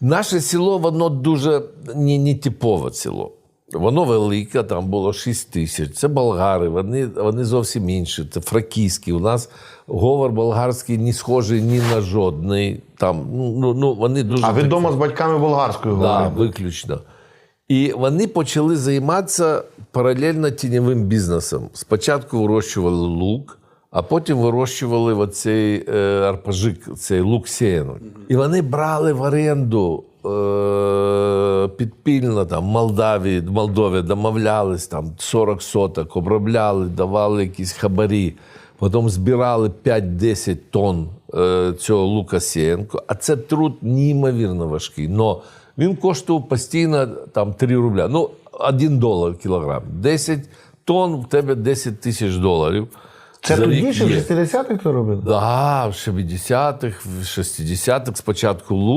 Наше село, воно дуже не, не типове село. Воно велике, там було 6 тисяч. Це болгари, вони, вони зовсім інші. Це фракійські. У нас говор болгарський не схожий ні на жодний. Там, ну, ну, вони дуже А ви вдома з батьками болгарською Да, говорите? виключно. І вони почали займатися паралельно тіньовим бізнесом. Спочатку вирощували лук, а потім вирощували оцей е, арпажик, цей лук сіянок. І вони брали в оренду е, підпільно там, Молдавії, Молдові домовлялись там 40 соток, обробляли, давали якісь хабарі. Потім збирали 5-10 тонн е, цього лука сіянку. А це труд неймовірно важкий. Но він коштував постійно там 3 рубля. Ну, 1 долар кілограм. 10 тонн в тебе 10 тисяч доларів. Це За тоді ще в є. 60-х то робили? Да, в 70-х, в 60-х спочатку лук.